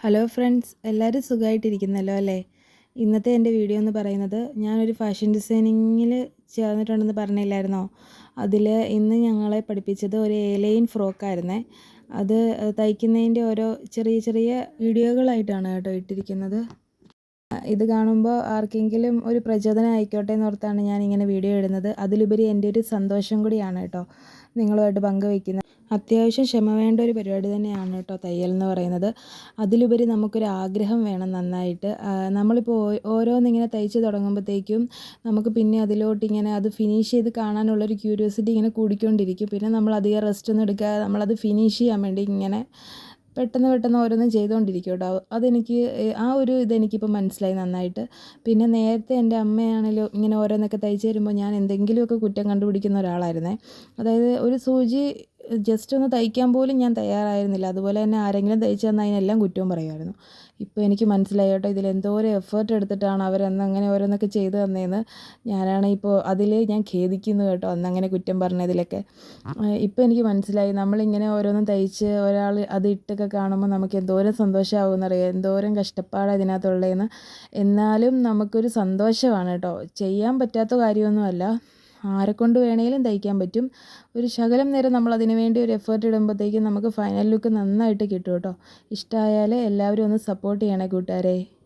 Hello friends എല്ലാവരും സുഖമായിട്ടിരിക്കുന്നല്ലോ അല്ലേ? ഇന്നത്തെ എന്റെ വീഡിയോ എന്ന് പറയുന്നത് ഞാനൊരു ഫാഷൻ ഡിസൈനിങ്ങിൽ ചേർന്നിട്ടുണ്ടെന്ന് പറഞ്ഞില്ലായിരുന്നോ? അതിൽ ഇന്ന് ഞങ്ങളെ പഠിപ്പിച്ചത് ഒരു ഏലൈൻ ഫ്രോക്കായിരുന്നേ അത് തയ്ക്കുന്നതിന്റെ ഓരോ ചെറിയ ചെറിയ വീഡിയോകളായിട്ടാണ് കേട്ടോ ഇട്ടിരിക്കുന്നത്. ഇത് കാണുമ്പോൾ ആർക്കെങ്കിലും ഒരു പ്രചോദനം ആയിക്കോട്ടെ ഞാൻ ഇങ്ങനെ വീഡിയോ ഇടുന്നത്. അതിലുപരി എന്റെ ഒരു സന്തോഷം കൂടിയാണ് കേട്ടോ നിങ്ങളുമായിട്ട് പങ്കുവയ്ക്കുന്നത്. അത്യാവശ്യം ക്ഷമ വേണ്ട ഒരു പരിപാടി തന്നെയാണ് കേട്ടോ തയ്യൽ എന്ന് പറയുന്നത്. അതിലുപരി നമുക്കൊരു ആഗ്രഹം വേണം നന്നായിട്ട്. നമ്മളിപ്പോൾ ഓരോന്നിങ്ങനെ തയ്ച്ച് തുടങ്ങുമ്പോഴത്തേക്കും നമുക്ക് പിന്നെ അതിലോട്ട് ഇങ്ങനെ അത് ഫിനിഷ് ചെയ്ത് കാണാനുള്ളൊരു ക്യൂരിയോസിറ്റി ഇങ്ങനെ കൂടിക്കൊണ്ടിരിക്കും. പിന്നെ നമ്മൾ അധികം റെസ്റ്റ് ഒന്നും എടുക്കാതെ നമ്മളത് ഫിനിഷ് ചെയ്യാൻ വേണ്ടി ഇങ്ങനെ പെട്ടെന്ന് പെട്ടെന്ന് ഓരോന്നും ചെയ്തുകൊണ്ടിരിക്കും കേട്ടോ. അതെനിക്ക് ആ ഒരു ഇതെനിക്കിപ്പോൾ മനസ്സിലായി നന്നായിട്ട്. പിന്നെ നേരത്തെ എന്റെ അമ്മയാണെങ്കിലും ഇങ്ങനെ ഓരോന്നൊക്കെ തയ്ച്ച് തരുമ്പോൾ ഞാൻ എന്തെങ്കിലുമൊക്കെ കുറ്റം കണ്ടുപിടിക്കുന്ന ഒരാളായിരുന്നേ. അതായത് ഒരു സൂചി ജസ്റ്റ് ഒന്ന് തയ്ക്കാൻ പോലും ഞാൻ തയ്യാറായിരുന്നില്ല. അതുപോലെ തന്നെ ആരെങ്കിലും തയ്ച്ചു തന്നാൽ അതിനെല്ലാം കുറ്റവും പറയുമായിരുന്നു. ഇപ്പോൾ എനിക്ക് മനസ്സിലായി കേട്ടോ ഇതിൽ എന്തോരം എഫേർട്ട് എടുത്തിട്ടാണ് അവരന്ന് അങ്ങനെ ഓരോന്നൊക്കെ ചെയ്തു തന്നതെന്ന് ഞാനാണ് ഇപ്പോൾ അതിൽ ഞാൻ ഖേദിക്കുന്നു കേട്ടോ അന്ന് അങ്ങനെ കുറ്റം പറഞ്ഞതിലൊക്കെ. ഇപ്പോൾ എനിക്ക് മനസ്സിലായി നമ്മളിങ്ങനെ ഓരോന്നും തയ്ച്ച് ഒരാൾ അത് ഇട്ടൊക്കെ കാണുമ്പോൾ നമുക്ക് എന്തോരം സന്തോഷമാകുമെന്നറിയാം എന്തോരം കഷ്ടപ്പാട് അതിനകത്തുള്ളതെന്ന് എന്നാലും നമുക്കൊരു സന്തോഷമാണ് കേട്ടോ. ചെയ്യാൻ പറ്റാത്ത കാര്യമൊന്നുമല്ല. ആരെക്കൊണ്ട് വേണേലും തയ്ക്കാൻ പറ്റും. ഒരു ശകലം നേരം നമ്മൾ അതിന് വേണ്ടി ഒരു എഫേർട്ട് ഇടുമ്പോഴത്തേക്കും നമുക്ക് ഫൈനൽ ലുക്ക് നന്നായിട്ട് കിട്ടും കേട്ടോ. ഇഷ്ടമായാൽ എല്ലാവരും ഒന്ന് സപ്പോർട്ട് ചെയ്യണേ കൂട്ടുകാരെ.